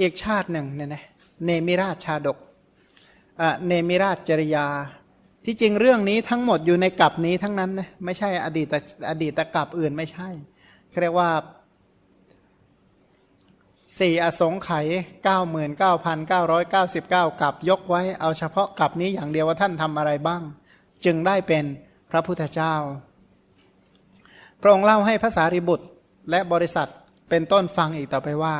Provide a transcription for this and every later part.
อีกชาติหนึ่งเนี่ยนะเนมิราชชาดกเนมิราชจริยา ที่จริงเรื่องนี้ทั้งหมดอยู่ในกลับนี้ทั้งนั้นนะไม่ใช่อดีตอดีตกลับอื่นไม่ใช่เขาเรียกว่าสี่อสงไขยเก้าหมื่นเก้าพันเก้าร้อยเก้าสิบเก้ากลับยกไว้เอาเฉพาะกลับนี้อย่างเดียวว่าท่านทำอะไรบ้าง จึงได้เป็นพระพุทธเจ้า พระองค์เล่าให้ภาษาริบุตรและบริษัทเป็นต้นฟังอีกต่อไปว่า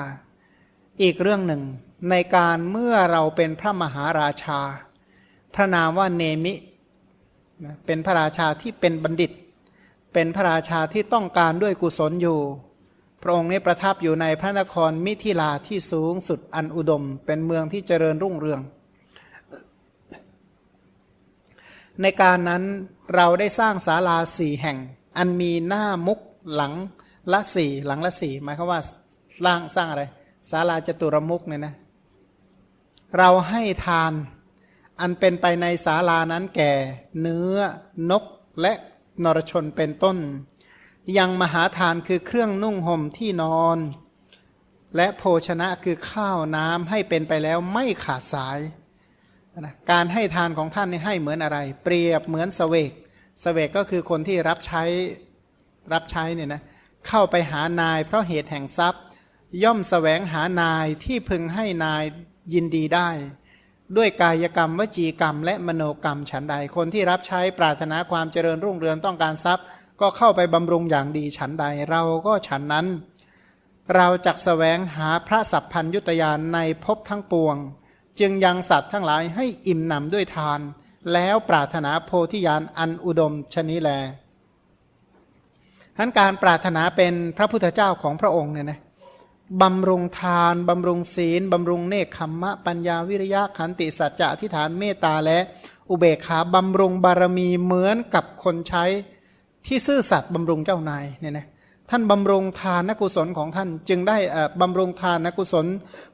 อีกเรื่องหนึ่งในการเมื่อเราเป็นพระมหาราชา พระนามว่าเนมิ เป็นพระราชาที่เป็นบัณฑิต เป็นพระราชาที่ต้องการด้วยกุศลอยู่ พระองค์นี้ประทับอยู่ในพระนครมิถิลาที่สูงสุดอันอุดม เป็นเมืองที่เจริญรุ่งเรือง ในการนั้นเราได้สร้างศาลาสี่แห่ง อันมีหน้ามุกหลังละสี่หลังละสี่หมายความว่าสร้างสร้างอะไร ศาลาจตุรมุกเนี่ยนะ เราให้ทานอันเป็นไปในศาลานั้นแก่ เนื้อนกและนรชนเป็นต้น ยังมหาทานคือเครื่องนุ่งห่มที่นอน และโภชนะคือข้าวน้ำให้เป็นไปแล้วไม่ขาดสายนะการให้ทานของท่านนี่ให้เหมือนอะไร เปรียบเหมือนสเสวกสเสวกก็คือคนที่รับใช้รับใช้เนี่ยนะเข้าไปหานายเพราะเหตุแห่งทรัพย์ ย่อมสแสวงหานายที่พึงให้นายยินดีได้ ด้วยกายกรรมวจีกรรม และมโนกรรมฉันใด คนที่รับใช้ปรารถนาความเจริญรุ่งเรืองต้องการทรัพย์ ก็เข้าไปบำรุงอย่างดีฉันใด เราก็ฉันนั้น เราจักสแสวงหาพระสัพพัญยุตยานในภพทั้งปวง จึงยังสัตว์ทั้งหลายให้อิ่มหนำด้วยทาน แล้วปรารถนาโพธิญาณอันอุดมชนิแลทั้นการปรารถนาเป็นพระพุทธเจ้าของพระองค์เนี่ยนะ บำรุงทาน บำรุงศีล บำรุงเนคขมมะ ปัญญาวิริยะขันติสัจจะอธิษฐานเมตตาและอุเบกขาบำรุงบารมีเหมือนกับคนใช้ที่ซื่อสัตย์บำรุงเจ้านายเนี่ยนะท่านบำรุงทานนกุศลของท่านจึงได้บำรุงทานนกุศล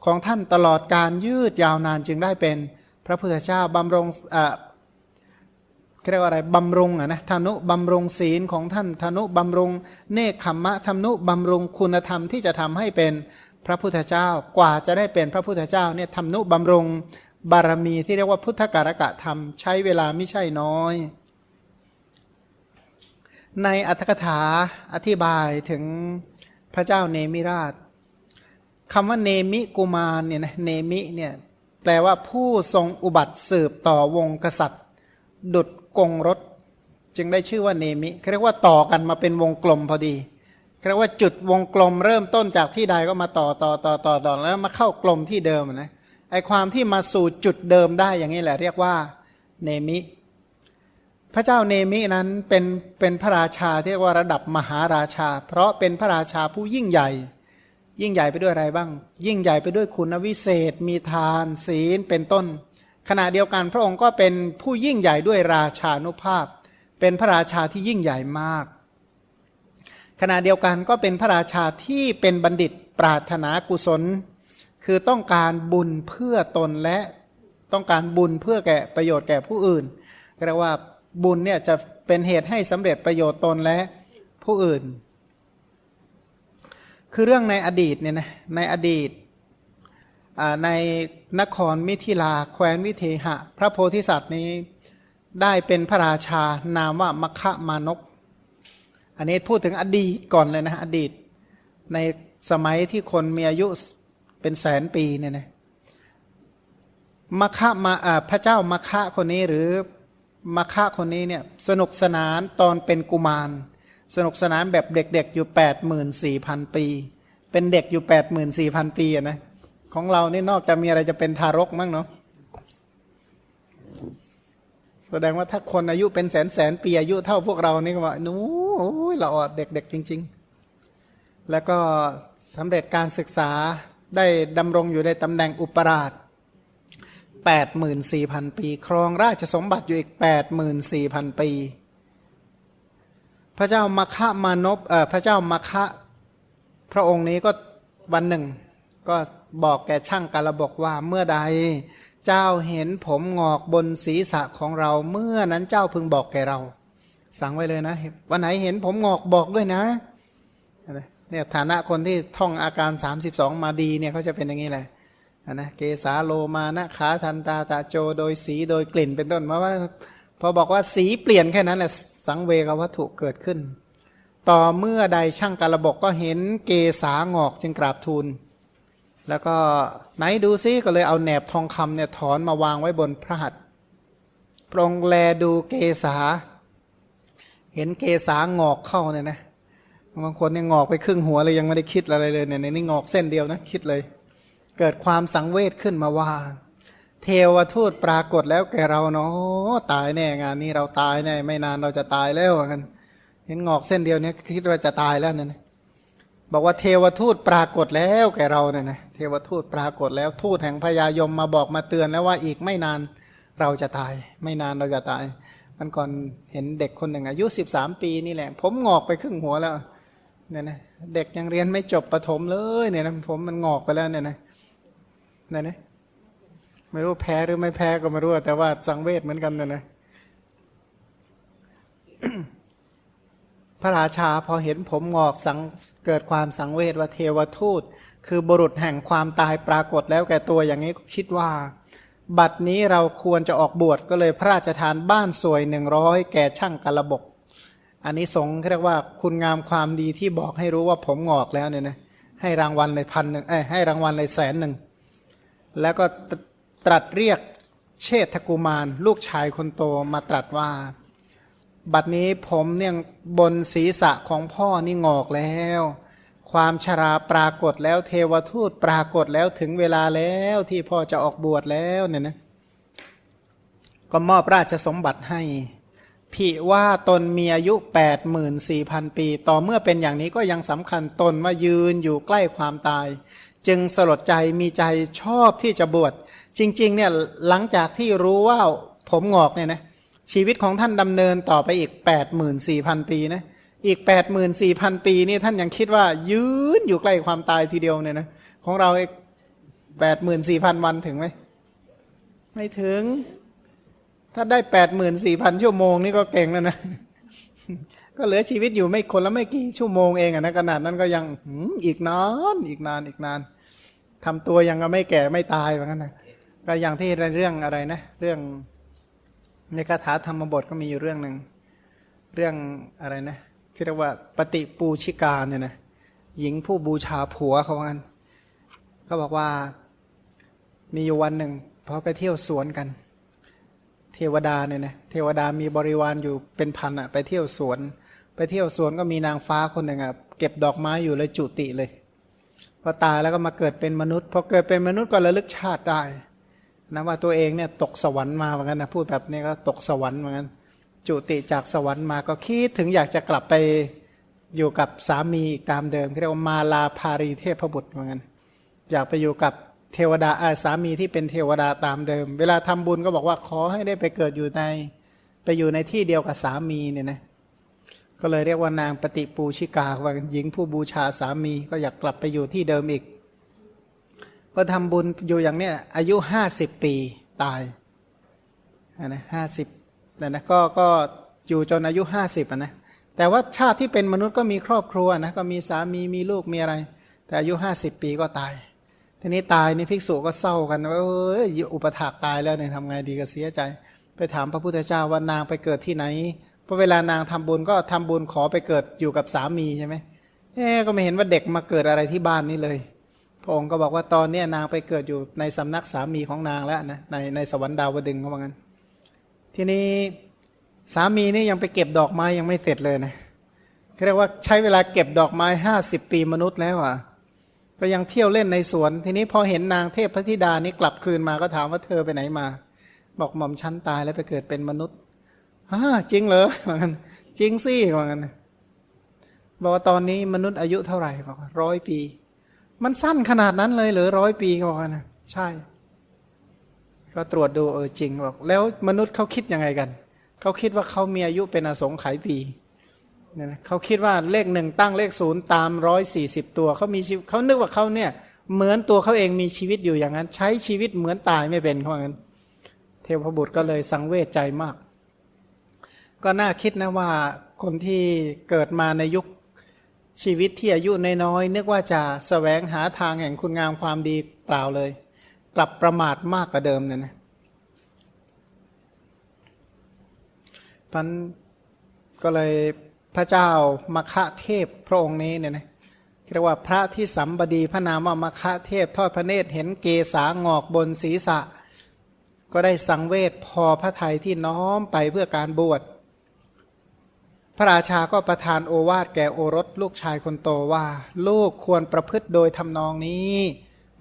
ของท่านตลอดการยืดยาวนานจึงได้เป็น พระพุทธเจ้าบำรุง เรียกว่าอะไรบำรุงอะนะธนุบำรุงศีลของท่านธนุบำรุงเนคขมมะธนุบำรุงคุณธรรมที่จะทำให้เป็นพระพุทธเจ้ากว่าจะได้เป็นพระพุทธเจ้าเนี่ยธนุบำรุงบารมีที่เรียกว่าพุทธการกะธรรมใช้เวลาไม่ใช่น้อย ในอัตถกถาอธิบายถึงพระเจ้าเนมิราชคำว่าเนมิกุมารเนี่ยนะเนมิเนี่ยแปลว่าผู้ทรงอุบัติสืบต่อวงกษัตริย์ ดุด กงรถ จึงได้ชื่อว่าเนมิเรียกว่าต่อกันมาเป็นวงกลมพอดีเรียกว่าจุดวงกลมเริ่มต้นจากที่ใดก็มาต่อต่อต่อต่อต่อแล้วมาเข้ากลมที่เดิมนะไอความที่มาสู่จุดเดิมได้อย่างนี้แหละ เรียกว่าเนมิ พระเจ้าเนมินั้นเป็นเป็นพระราชาที่เรียกว่าระดับมหาราชา เพราะเป็นพระราชาผู้ยิ่งใหญ่ ยิ่งใหญ่ไปด้วยอะไรบ้าง ยิ่งใหญ่ไปด้วยคุณวิเศษ มีทานศีลเป็นต้น ขณะเดียวกันพระองค์ก็เป็นผู้ยิ่งใหญ่ด้วยราชานุภาพ เป็นพระราชาที่ยิ่งใหญ่มาก ขณะเดียวกันก็เป็นพระราชาที่เป็นบัณฑิตปรารถนากุศล คือต้องการบุญเพื่อตนและต้องการบุญเพื่อแก่ประโยชน์แก่ผู้อื่นเรียกว่าบุญเนี่ยจะเป็นเหตุให้สำเร็จประโยชน์ตนและผู้อื่น คือเรื่องในอดีตเนี่ยนะในอดีต ในนครมิถิลาแคว้นวิเทหะ พระโพธิสัตว์นี้ได้เป็นพระราชานามว่ามคะมานก อันนี้พูดถึงอดีตก่อนเลยนะอดีต ในสมัยที่คนมีอายุเป็นแสนปีเนี่ยนะมคะมาพระเจ้ามคะคนนี้หรือมาฆะคนนี้เนี่ยสนุกสนานตอนเป็นกุมาร สนุกสนานแบบเด็กๆอยู่แปดหมื่นสี่พันปี เป็นเด็กอยู่แปดหมื่นสี่พันปีนะ ของเรานี่นอกจากมีอะไรจะเป็นทารกมั้งเนาะแสดงว่าถ้าคนอายุเป็นแสนแสนปีอายุเท่าพวกเรานี่ก็ว่านู้ยเราอดเด็กๆจริง ๆ แล้วก็สำเร็จการศึกษาได้ดำรงอยู่ในตำแหน่งอุปราช84,000 ปี ครองราชสมบัติอยู่อีก 84,000 ปี พระเจ้ามาคะมานพเอ่อพระเจ้ามาคะพระองค์นี้ก็วันหนึ่ง ก็ บอกแก่ช่างกาละบอกว่าเมื่อใด เจ้าเห็นผมงอกบนศีรษะของเรา เมื่อนั้นเจ้าพึงบอกแก่เรา สั่งไว้เลยนะวันไหนเห็นผมงอกบอกด้วยนะเนี่ยฐานะคนที่ท่องอาการ 32 มาดีเนี่ยเขาจะเป็นอย่างนี้แหละนะเกสาโลมานะขาทันตาตาโจโดยสีโดยกลิ่นเป็นต้นเพราะว่าพอบอกว่าสีเปลี่ยนแค่นั้นแหละสังเวกวัตถุเกิดขึ้น ต่อเมื่อใดช่างการระบบก็เห็นเกสางอกจึงกราบทูล แล้วก็ไหนดูซิก็เลยเอาแหนบทองคำเนี่ยถอนมาวางไว้บนพระหัตถ์พรองแลดูเกสาเห็นเกสางอกเข้าเนี่ยนะบางคนเนี่ยงอกไปครึ่งหัวเลยยังไม่ได้คิดอะไรเลยเนี่ยในนี่งอกเส้นเดียวนะคิดเลย เกิดความสังเวชขึ้นมาว่า เทวทูตปรากฏแล้วแกเราเนาะตายแน่งานนี้เราตายแน่ไม่นานเราจะตายแล้วกันเห็นงอกเส้นเดียวเนี่ยคิดว่าจะตายแล้วเนี่ยนะบอกว่าเทวทูตปรากฏแล้วแกเราเนี่ยนะ เทวทูตปรากฏแล้วทูตแห่งพญายมมาบอกมาเตือนแล้วว่าอีกไม่นานเราจะตาย ไม่นานเราจะตาย มันก่อนเห็นเด็กคนหนึ่งอายุสิบสามปีนี่แหละ ผมงอกไปครึ่งหัวแล้วเนี่ยนะเด็กยังเรียนไม่จบประถมเลยเนี่ยนะผมมันงอกไปแล้วเนี่ยนะเนี่ยนะไม่รู้แพ้หรือไม่แพ้ก็ไม่รู้แต่ว่าสังเวชเหมือนกันเนี่ยนะพระราชาพอเห็นผมงอกสังเกิดความสังเวชว่าเทวทูต คือบุรุษแห่งความตายปรากฏแล้วแก่ตัวอย่างนี้ก็คิดว่า บัดนี้เราควรจะออกบวชก็เลยพระราชทานบ้านสวยหนึ่งร้อยแก่ช่างกระบก อันนี้สงเรียกว่าคุณงามความดีที่บอกให้รู้ว่าผมงอกแล้วเนี่ยนะให้รางวัลเลยพันหนึ่งเอ้ให้รางวัลเลยแสนหนึ่งแล้วก็ตรัสเรียกเชษฐกุมาร ลูกชายคนโตมาตรัสว่า บัดนี้ผมเนี่ยบนศีรษะของพ่อนี่งอกแล้ว ความชราปรากฏแล้วเทวทูตปรากฏแล้วถึงเวลาแล้วที่พ่อจะออกบวชแล้วเนี่ยนะก็มอบราชสมบัติให้ผิว่าตนมีอายุ 84,000 ปี ต่อเมื่อเป็นอย่างนี้ก็ยังสำคัญตนว่ายืนอยู่ใกล้ความตาย จึงสลดใจมีใจชอบที่จะบวชจริงๆเนี่ยหลังจากที่รู้ว่าผมงอกเนี่ยนะชีวิตของท่านดำเนินต่อไปอีก 84,000 ปีนะ อีก 84,000 ปีนี่ท่านยังคิดว่า ยืนอยู่ใกล้ความตายทีเดียวเนี่ยนะของเราอีก84,000วันถึงไหมไม่ถึง ถ้าได้84,000ชั่วโมงนี่ก็เก่งแล้วนะ ก็เหลือชีวิตอยู่ไม่คนละไม่กี่ชั่วโมงเองอะนะขนาดนั้นก็ยังอีกนานอีกนานอีกนานทำตัวยังก็ไม่แก่ไม่ตายเหมือนกันนะก็อย่างที่เรื่องอะไรนะ เรื่องในคาถาธรรมบทก็มีอยู่เรื่องหนึ่งเรื่องอะไรนะ ที่เรียกว่าปฏิปูชิกาเนี่ยนะหญิงผู้บูชาผัวเขาว่างั้นเขาบอกว่ามีอยู่วันหนึ่งพอไปเที่ยวสวนกัน เทวดาเนี่ยนะเทวดามีบริวารอยู่เป็นพันอะไปเที่ยวสวน ไปเที่ยวสวนก็มีนางฟ้าคนหนึ่งอะเก็บดอกไม้อยู่เลยจุติเลยพอตายแล้วก็มาเกิดเป็นมนุษย์พอเกิดเป็นมนุษย์ก็ระลึกชาติได้นะว่าตัวเองเนี่ยตกสวรรค์มาเหมือนกันนะพูดแบบนี้ก็ตกสวรรค์เหมือนกัน จุติจากสวรรค์มาก็คิดถึงอยากจะกลับไปอยู่กับสามีตามเดิมที่เรียกว่ามาลาภารีเทพบุตรเหมือนกันอยากไปอยู่กับเทวดาอ่อสามีที่เป็นเทวดาตามเดิม เวลาทำบุญก็บอกว่าขอให้ได้ไปเกิดอยู่ใน ไปอยู่ในที่เดียวกับสามีเนี่ยนะก็เลยเรียกว่านางปฏิปูชิกาว่าหญิงผู้บูชาสามีก็อยากกลับไปอยู่ที่เดิมอีก ก็ทำบุญอยู่อย่างเนี้ยอายุห้าสิบปีตายนะห้าสิบ นะนะก็ก็อยู่จนอายุห้าสิบนะแต่ว่าชาติที่เป็นมนุษย์ก็มีครอบครัวนะก็มีสามีมีลูกมีอะไร แต่อายุห้าสิบปีก็ตาย ทีนี้ตายนี่ภิกษุก็เศร้ากันว่าเอออุปถากตายแล้วเนี่ยทำไงดีก็เสียใจ ไปถามพระพุทธเจ้าว่านางไปเกิดที่ไหนพราะเวลานางทำบุญก็ทำบุญขอไปเกิดอยู่กับสามีใช่ไหมเอ๊ก็ไม่เห็นว่าเด็กมาเกิดอะไรที่บ้านนี้เลย พระองค์ก็บอกว่าตอนเนี้นางไปเกิดอยู่ในสำนักสามีของนางแล้วนะในในสวรรค์ดาวดึงเขาบอกงั้น ทีนี้สามีนี่ยังไปเก็บดอกไม้ยังไม่เสร็จเลยนะเรียกว่าใช้เวลาเก็บดอกไม้ห้าสิบปีมนุษย์แล้วอะก็ยังเที่ยวเล่นในสวน ทีนี้พอเห็นนางเทพพระธิดานี้กลับคืนมาก็ถามว่าเธอไปไหนมา บอกหม่อมชั้นตายแล้วไปเกิดเป็นมนุษย์ฮ่าจริงเหรอเหมือนกันจริงสิเหมือนกันบอกว่าตอนนี้มนุษย์อายุเท่าไหร่บอกร้อยปี มันสั้นขนาดนั้นเลยเหรือร้อยปีเขาบอกนะใช่ ก็ตรวจดูเออจริงบอกแล้วมนุษย์เขาคิดยังไงกัน เขาคิดว่าเขามีอายุเป็นอสงไขยปีเนี่ยนะเขาคิดว่าเลขหนึ่งตั้งเลขศูนย์ตามร้อยสี่สิบตัวเขามีชีวิตเขานึกว่าเขาเนี่ยเหมือนตัวเขาเองมีชีวิตอยู่อย่างนั้น ใช้ชีวิตเหมือนตายไม่เป็นเขาบอกงั้น เทพบุตรก็เลยสังเวชใจมาก ก็น่าคิดนะว่าคนที่เกิดมาในยุคชีวิตที่อายุน้อยๆนึกว่าจะสแสวงหาทางแห่งคุณงามความดีเปล่าเลย กลับประมาทมากกว่าเดิมเนี่ยนะพันก็เลยพระเจ้ามคะเทพพระองค์นี้เนี่ยนะเรียกว่าพระที่สัมบดีพระนามว่ามคะเทพทอดพระเนตรเห็นเกษางอกบนศีรษะ ก็ได้สังเวชพอพระไทยที่น้อมไปเพื่อการบวช พระราชาก็ประทานโอวาทแก่โอรสลูกชายคนโตว่า ลูกควรประพฤติโดยทำนองนี้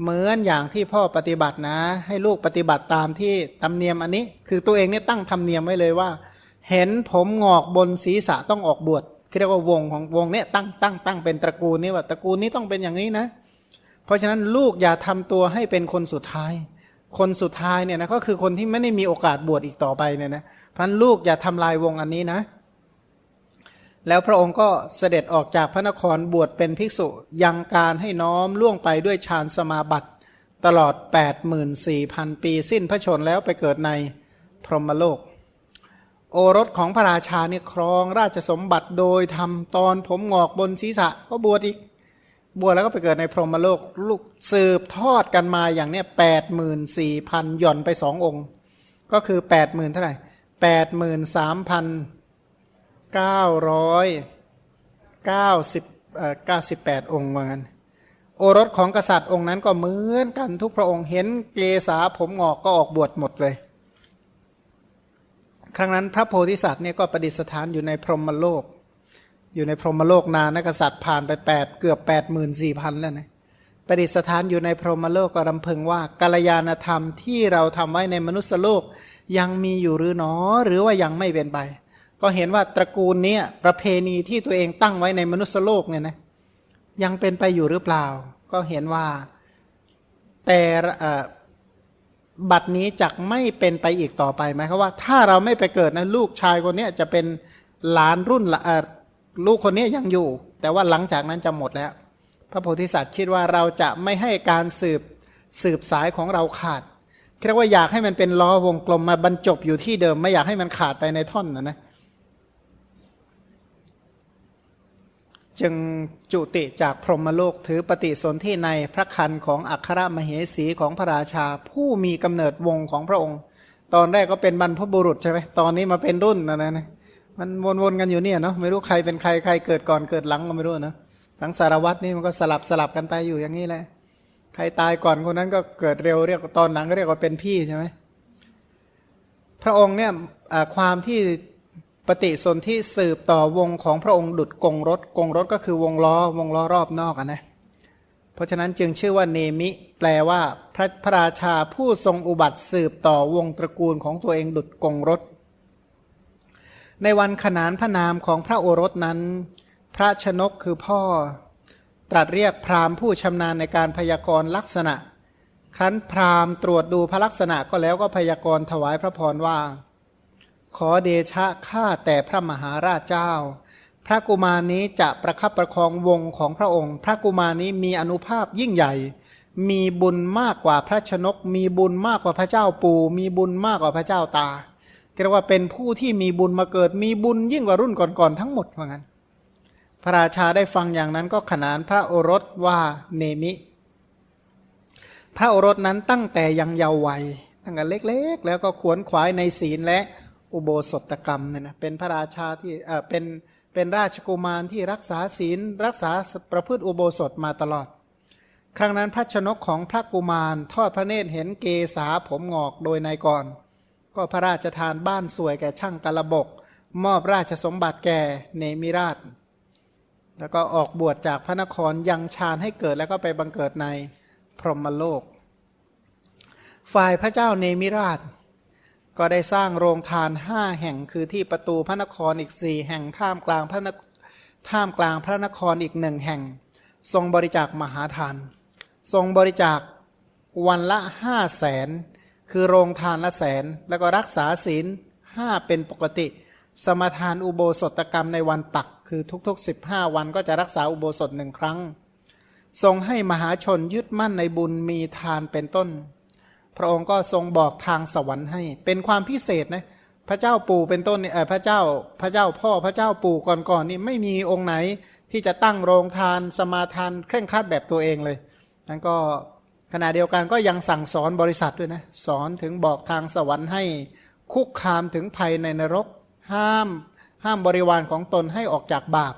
เหมือนอย่างที่พ่อปฏิบัตินะ ให้ลูกปฏิบัติตามที่ตำเนียมอันนี้ คือตัวเองเนี่ยตั้งธรรมเนียมไว้เลยว่า เห็นผมงอกบนศีรษะต้องออกบวชเรียกว่าวงของวงเนี่ยตั้งตั้งตั้งเป็นตระกูลนี้ว่าตระกูลนี้ต้องเป็นอย่างนี้นะ เพราะฉะนั้นลูกอย่าทำตัวให้เป็นคนสุดท้าย คนสุดท้ายเนี่ยนะก็คือคนที่ไม่ได้มีโอกาสบวชอีกต่อไปเนี่ยนะพันลูกอย่าทำลายวงอันนี้นะ แล้วพระองค์ก็เสด็จออกจากพระนครบวชเป็นภิกษุยังการให้น้อมล่วงไปด้วยฌานสมาบัติตลอด 84,000 ปีสิ้นพระชนแล้วไปเกิดในพรหมโลก โอรสของพระราชาเนี่ยครองราชสมบัติโดยทำตอนผมงอกบนศีรษะก็บวชอีก บวชแล้วก็ไปเกิดในพรหมโลกลูกสืบทอดกันมาอย่างเนี้ยแปดหมื่นสี่พันหย่อนไปสององค์ ก็คือแปดหมื่นเท่าไหร่แปดหมื่นสามพัน เก้าร้อยเก้าสิบเอ่อเก้าสิบแปดองค์ว่างั้นโอรสของกษัตริย์องค์นั้นก็เหมือนกันทุกพระองค์เห็นเกษาผมงอกก็ออกบวชหมดเลย ครั้งนั้นพระโพธิสัตว์เนี่ยก็ประดิษฐานอยู่ในพรหมโลก อยู่ในพรหมโลกนานนะกษัตริย์ผ่านไปแปดเกือบแปดหมื่นสี่พันแล้วนะประดิษฐานอยู่ในพรหมโลกก็รำพึงว่ากัลยาณธรรมที่เราทำไว้ในมนุษยโลกยังมีอยู่หรือหนอ หรือว่ายังไม่เป็นไป ก็เห็นว่าตระกูลนี้ประเพณีที่ตัวเองตั้งไว้ในมนุษยโลกเนี่ยนะยังเป็นไปอยู่หรือเปล่า ก็เห็นว่าแต่บัตรนี้จะไม่เป็นไปอีกต่อไปหมความว่า ถ้าเราไม่ไปเกิดนะลูกชายคนนี้จะเป็นหลานรุ่นล,ลูกคนนี้ยยังอยู่ แต่ว่าหลังจากนั้นจะหมดแล้ว พระโพธิสัตว์คิดว่าเราจะไม่ให้การสืบสืบสายของเราขาดเรียกว่าอยากให้มันเป็นล้อวงกลมมาบรรจบอยู่ที่เดิม ไม่อยากให้มันขาดไปในท่อนนะนะ จึงจุติจากพรหมโลกถือปฏิสนธิในพระคันของอัครมเหสีของพระราชาผู้มีกำเนิดวงของพระองค์ ตอนแรกก็เป็นบรรพบุรุษใช่ไหมตอนนี้มาเป็นรุ่นนะนะนะมันวนๆกันอยู่เนี่ยเนาะไม่รู้ใครเป็นใครใครเกิดก่อนเกิดหลังก็ไม่รู้นะสังสารวัตรนี่มันก็สลับสลับกันไปอยู่อย่างนี้แหละใครตายก่อนคนนั้นก็เกิดเร็วเรียกว่าตอนหลังก็เรียกว่าเป็นพี่ใช่ไหมพระองค์เนี่ยความที่ ปฏิสนธิสืบต่อวงของพระองค์ดุดกงรถกงรถก็คือวงล้อวงล้อรอบนอกนะเพราะฉะนั้นจึงชื่อว่าเนมิ แปลว่าพระพระราชาผู้ทรงอุบัติสืบต่อวงตระกูลของตัวเองดุดกงรถ ในวันขนานพระนามของพระโอรสนั้น พระชนกคือพ่อ ตรัสเรียกพราหมณ์ผู้ชำนาญในการพยากรณ์ลักษณะ ครั้นพราหมณ์ตรวจดูพระลักษณะก็แล้วก็พยากรณ์ถวายพระพรว่า ขอเดชะข้าแต่พระมหาราชเจ้า พระกุมารนี้จะประคับประคองวงของพระองค์ พระกุมารนี้มีอนุภาพยิ่งใหญ่ มีบุญมากกว่าพระชนก มีบุญมากกว่าพระเจ้าปู่ มีบุญมากกว่าพระเจ้าตาเรียกว่าเป็นผู้ที่มีบุญมาเกิด มีบุญยิ่งกว่ารุ่นก่อนๆทั้งหมดว่างั้นพระราชาได้ฟังอย่างนั้นก็ขนานพระโอรสว่าเนมิ พระโอรสนั้นตั้งแต่ยังเยาว์วัยตั้งแต่เล็กๆ แล้วก็ขวนขวายในศีลและ อุโบสถกรรมเนี่ยนะเป็นพระราชาที่เออเป็นเป็นราชกุมารที่รักษาศีล รักษาประพฤติอุโบสถมาตลอด ครั้งนั้นพระชนกของพระกุมารทอดพระเนตรเห็นเกษาผมงอกโดยนายก่อน ก็พระราชทานบ้านสวยแก่ช่างกระบก มอบราชสมบัติแก่เนมิราช แล้วก็ออกบวชจากพระนครยังฌานให้เกิดแล้วก็ไปบังเกิดในพรหมโลก ฝ่ายพระเจ้าเนมิราช ก็ได้สร้างโรงทานห้าแห่งคือที่ประตูพระนครอีกสี่แห่งท่ามกลางพระนท่ามกลางพระนครอีกหนึ่งแห่ง ทรงบริจาคมหาทาน ทรงบริจาควันละห้าแสนคือโรงทานละแสน แล้วก็รักษาศีลห้าเป็นปกติ สมทานอุโบสถกรรมในวันปัก คือทุกๆ 15 วันก็จะรักษาอุโบสถหนึ่งครั้ง ทรงให้มหาชนยึดมั่นในบุญมีทานเป็นต้น พระองค์ก็ทรงบอกทางสวรรค์ให้ เป็นความพิเศษนะพระเจ้าปู่เป็นต้นเนี่ยพระเจ้าพระเจ้าพ่อพระเจ้าปู่ก่อนๆนี่ไม่มีองค์ไหนที่จะตั้งโรงทานสมาทานเคร่งครัดแบบตัวเองเลยนั้นก็ขณะเดียวกันก็ยังสั่งสอนบริษัทด้วยนะสอนถึงบอกทางสวรรค์ให้คุกคามถึงภัยในนรก ห้ามห้ามบริวารของตนให้ออกจากบาป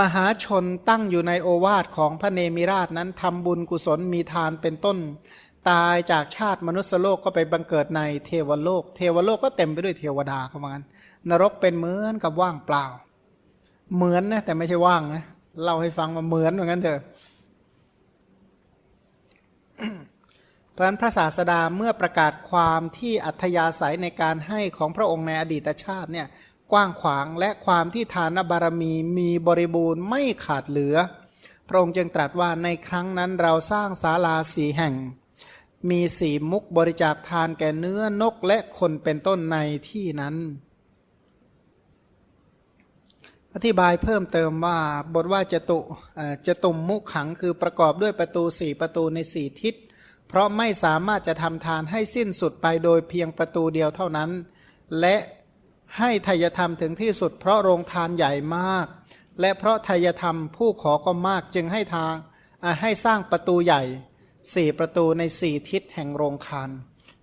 มหาชนตั้งอยู่ในโอวาทของพระเนมิราชนั้นทำบุญกุศลมีทานเป็นต้น ตายจากชาติมนุษยโลกก็ไปบังเกิดในเทวโลก เทวโลกก็เต็มไปด้วยเทวดาเขาว่างั้น นรกเป็นเหมือนกับว่างเปล่า เหมือนนะแต่ไม่ใช่ว่างนะเล่าให้ฟังมาเหมือนเหมือนกันเถอะเพราะฉะนั้นพระศาสดาเมื่อประกาศความที่อัธยาศัยในการให้ของพระองค์ในอดีตชาติเนี่ยกว้างขวางและความที่ทานบารมีมีบริบูรณ์ไม่ขาดเหลือ พระองค์จึงตรัสว่าในครั้งนั้นเราสร้างศาลาสีแห่ง มีสีมุกบริจาคทานแก่เนื้อนกและคนเป็นต้นในที่นั้น อธิบายเพิ่มเติมว่าบทว่าจะตุเอ่อจตุมมุขขังคือประกอบด้วยประตูสี่ประตูในสี่ทิศ เพราะไม่สามารถจะทำทานให้สิ้นสุดไปโดยเพียงประตูเดียวเท่านั้น และให้ทายธรรมถึงที่สุด เพราะโรงทานใหญ่มาก และเพราะทายธรรมผู้ขอก็มากจึงให้ทางให้สร้างประตูใหญ่ สี่ประตูในสี่ทิศแห่งโรงทาน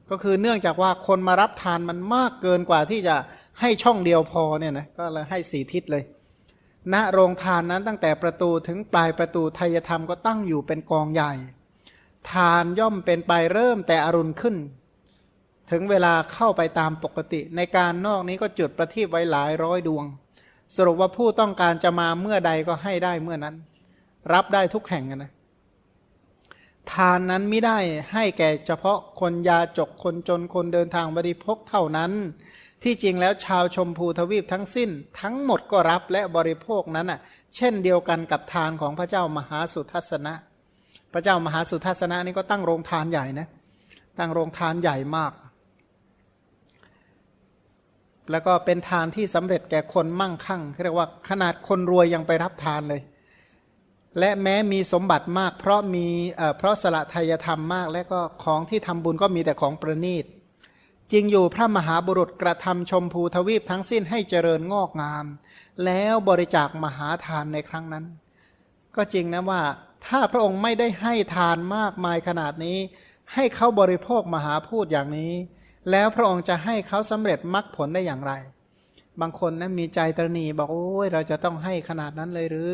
ก็คือเนื่องจากว่าคนมารับทานมันมากเกินกว่าที่จะให้ช่องเดียวพอเนี่ยนะก็เลยให้สี่ทิศเลยณโรงทานนั้นตั้งแต่ประตูถึงปลายประตูทยธรรมก็ตั้งอยู่เป็นกองใหญ่ ทานย่อมเป็นไปเริ่มแต่อรุณขึ้น ถึงเวลาเข้าไปตามปกติ ในการนอกนี้ก็จุดประทีปไว้หลายร้อยดวง สรุปว่าผู้ต้องการจะมาเมื่อใดก็ให้ได้เมื่อนั้น รับได้ทุกแห่งนะ ทานนั้นไม่ได้ให้แก่เฉพาะคนยาจกคนจนคนเดินทางบริพกเท่านั้น ที่จริงแล้วชาวชมพูทวีปทั้งสิ้น ทั้งหมดก็รับและบริโภคนั้นอะ เช่นเดียวกันกับทานของพระเจ้ามหาสุทัศนะ พระเจ้ามหาสุทัศนะนี่ก็ตั้งโรงทานใหญ่นะตั้งโรงทานใหญ่มาก แล้วก็เป็นทานที่สำเร็จแก่คนมั่งคั่งเรียกว่าขนาดคนรวยยังไปรับทานเลย และแม้มีสมบัติมาก เพราะมีเพราะสละทายธรรมมาก และก็ของที่ทำบุญก็มีแต่ของประณีตจริงอยู่พระมหาบุรุษกระทำชมพูทวีปทั้งสิ้นให้เจริญงอกงาม แล้วบริจาคมหาทานในครั้งนั้น ก็จริงนะว่าถ้าพระองค์ไม่ได้ให้ทานมากมายขนาดนี้ ให้เขาบริโภคมหาพูดอย่างนี้ แล้วพระองค์จะให้เขาสำเร็จมรรคผลได้อย่างไร บางคนนะมีใจตรณีบอกโอ้ยเราจะต้องให้ขนาดนั้นเลยหรือ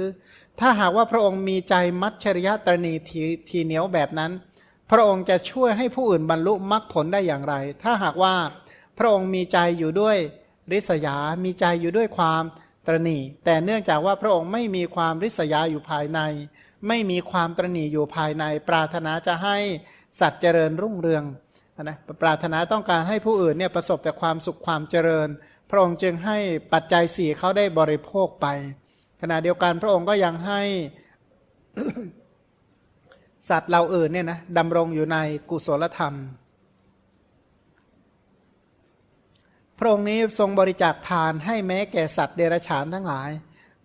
ถ้าหากว่าพระองค์มีใจมัจฉริยะตรณีทีทีเหนียวแบบนั้น พระองค์จะช่วยให้ผู้อื่นบรรลุมรรคผลได้อย่างไร ถ้าหากว่าพระองค์มีใจอยู่ด้วยริษยา มีใจอยู่ด้วยความตรณีแต่เนื่องจากว่าพระองค์ไม่มีความริษยาอยู่ภายใน ไม่มีความตรณีอยู่ภายใน ปรารถนาจะให้สัตว์เจริญรุ่งเรืองนะปรารถนาต้องการให้ผู้อื่นเนี่ยประสบแต่ความสุขความเจริญ พระองค์จึงให้ปัจจัยสี่เขาได้บริโภคไป ขณะเดียวกันพระองค์ก็ยังให้สัตว์เราอื่นเนี่ยนะดำรงอยู่ในกุศลธรรม พระองค์นี้ทรงบริจาคทานให้แม้แก่สัตว์เดรัจฉานทั้งหลาย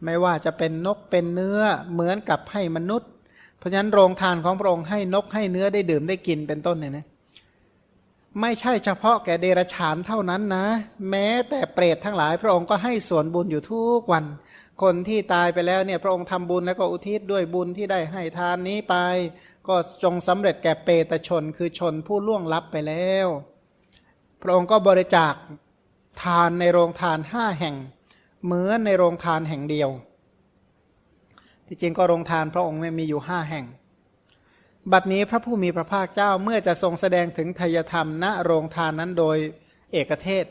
ไม่ว่าจะเป็นนกเป็นเนื้อเหมือนกับให้มนุษย์ เพราะฉะนั้นโรงทานของพระองค์ให้นกให้เนื้อได้ดื่มได้กินเป็นต้นเนี่ยนะ ไม่ใช่เฉพาะแก่เดรฉานเท่านั้นนะ แม้แต่เปรตทั้งหลายพระองค์ก็ให้ส่วนบุญอยู่ทุกวัน คนที่ตายไปแล้วเนี่ยพระองค์ทำบุญแล้วก็อุทิศด้วยบุญที่ได้ให้ทานนี้ไป ก็จงสำเร็จแก่เปตชนคือชนผู้ล่วงลับไปแล้ว พระองค์ก็บริจาคทานในโรงทานห้าแห่ง เหมือนในโรงทานแห่งเดียว ที่จริงก็โรงทานพระองค์ไม่มีอยู่ห้าแห่ง บัดนี้พระผู้มีพระภาคเจ้าเมื่อจะทรงแสดงถึงทายธรรมณโรงทานนั้นโดยเอกเทศ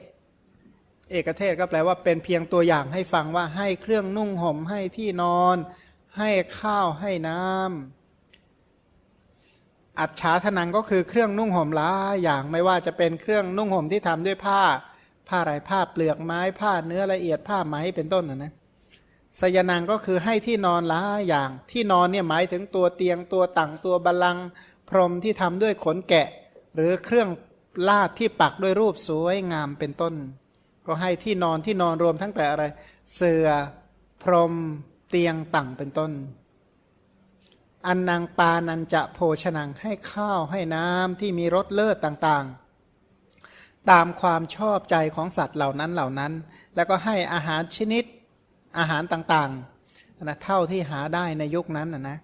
เอกเทศก็แปลว่าเป็นเพียงตัวอย่างให้ฟังว่าให้เครื่องนุ่งห่มให้ที่นอน ให้ข้าวให้น้ำอัจฉาทนังก็คือเครื่องนุ่งห่มหลายอย่างไม่ว่าจะเป็นเครื่องนุ่งห่มที่ทำด้วยผ้า ผ้าไรผ้าเปลือกไม้ผ้าเนื้อละเอียดผ้าไหมเป็นต้นนะนะ สยนังก็คือให้ที่นอนหลายอย่าง ที่นอนเนี่ยหมายถึงตัวเตียงตัวตั่งตัวบัลลังพรมที่ทำด้วยขนแกะ หรือเครื่องลาดที่ปักด้วยรูปสวยงามเป็นต้น ก็ให้ที่นอนที่นอนรวมทั้งแต่อะไร เสือพรมเตียงตั่งเป็นต้น อันนางปานันจะโภชนังให้ข้าวให้น้ำที่มีรสเลิศต่างๆ ตามความชอบใจของสัตว์เหล่านั้นเหล่านั้น แล้วก็ให้อาหารชนิด อาหารต่างๆนะเท่าที่หาได้ในยุคนั้นนะนะ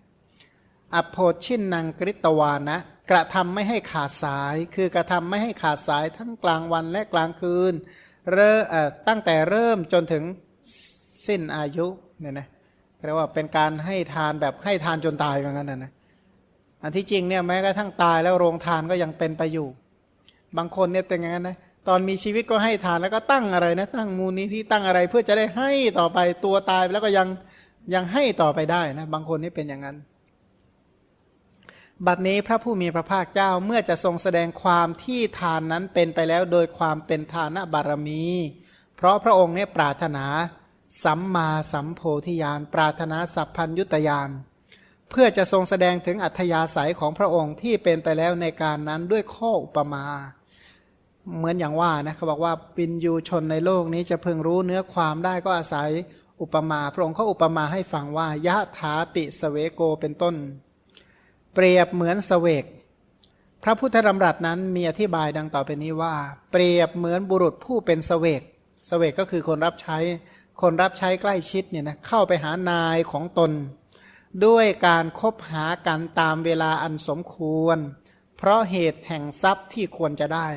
อโพชินนังกริตวานะ กระทำไม่ให้ขาดสาย คือกระทำไม่ให้ขาดสายทั้งกลางวันและกลางคืนเริ่มตั้งแต่เริ่มจนถึงสิ้นอายุเนี่ยนะเรียกว่าเป็นการให้ทานแบบให้ทานจนตายเหมือนกันนะนะอันที่จริงเนี่ยแม้กระทั่งตายแล้วโรงทานก็ยังเป็นไปอยู่ บางคนเนี่ยเป็นอย่างนั้นนะ ตอนมีชีวิตก็ให้ทานแล้วก็ตั้งอะไรนะ ตั้งมูลนิธิตั้งอะไรเพื่อจะได้ให้ต่อไปตัวตายแล้วก็ยังยังให้ต่อไปได้นะบางคนนี่เป็นอย่างนั้น บัดนี้พระผู้มีพระภาคเจ้าเมื่อจะทรงแสดงความที่ทานนั้นเป็นไปแล้วโดยความเป็นทานบารมี เพราะพระองค์เนี่ยปรารถนาสัมมาสัมโพธิญาณปรารถนาสัพพัญยุตยานเพื่อจะทรงแสดงถึงอัธยาศัยของพระองค์ที่เป็นไปแล้วในการนั้นด้วยข้ออุปมา เหมือนอย่างว่านะเขาบอกว่าปินยูชนในโลกนี้จะเพิ่งรู้เนื้อความได้ก็อาศัยอุปมาพระองค์เขาอุปมาให้ฟังว่ายะถาปิสเวโกเป็นต้น เปรียบเหมือนสเวก พระพุทธดำรัสนั้นมีอธิบายดังต่อไปนี้ว่า เปรียบเหมือนบุรุษผู้เป็นสเวกสเวกก็คือคนรับใช้ คนรับใช้ใกล้ชิดเนี่ยนะเข้าไปหานายของตน ด้วยการคบหากันตามเวลาอันสมควร เพราะเหตุแห่งทรัพย์ที่ควรจะได้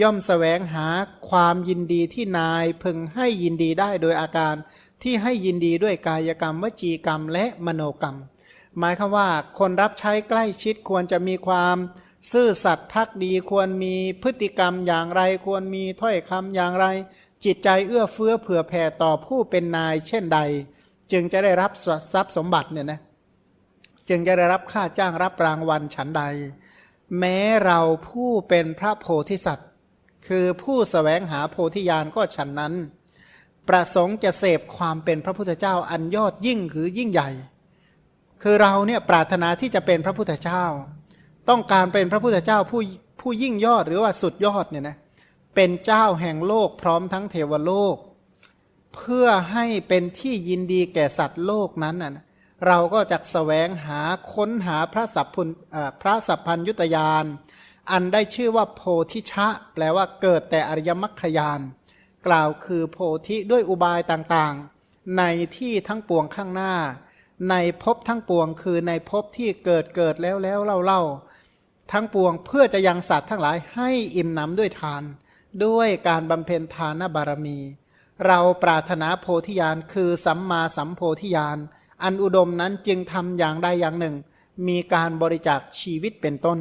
ย่อมสแสวงหาความยินดีที่นายพึงให้ยินดีได้โดยอาการที่ให้ยินดีด้วยกายกรรม วจีกรรมและมโนกรรม หมายคือว่าคนรับใช้ใกล้ชิดควรจะมีความซื่อสัตย์พักดีควรมีพฤติกรรมอย่างไรควรมีถ้อยคำอย่างไร จิตใจเอื้อเฟื้อเผื่อแผ่ต่อผู้เป็นนายเช่นใด จึงจะได้รับทรัพย์สมบัติเนี่ยนะจึงจะได้รับค่าจ้างรับรางวัลฉันใด แม้เราผู้เป็นพระโพธิสัตว คือผู้สแสวงหาโพธิญาณก็ฉันนั้น ประสงค์จะเสพความเป็นพระพุทธเจ้าอันยอดยิ่งคือยิ่งใหญ่ คือเราเนี่ยปรารถนาที่จะเป็นพระพุทธเจ้า ต้องการเป็นพระพุทธเจ้าผู้ผู้ยิ่งยอดหรือว่าสุดยอดเนี่ยนะเป็นเจ้าแห่งโลกพร้อมทั้งเทวโลก เพื่อให้เป็นที่ยินดีแก่สัตว์โลกนั้นน่ะนะเราก็จะแสวงหาค้นหาพระสัพพุนพระสัพพัญยุตยาน อันได้ชื่อว่าโพธิชะ แปลว่าเกิดแต่อริยมรรคยานกล่าวคือโพธิด้วยอุบายต่างๆ ในที่ทั้งปวงข้างหน้า ในภพทั้งปวงคือในภพที่เกิดเกิดแล้วแล้วเล่าเล่าทั้งปวงเพื่อจะยังสัตว์ทั้งหลายให้อิ่มหนำด้วยทาน ด้วยการบำเพ็ญทานบารมี เราปรารถนาโพธิญาณคือสัมมาสัมโพธิญาณอันอุดมนั้นจึงทำอย่างใดอย่างหนึ่ง มีการบริจาคชีวิตเป็นต้น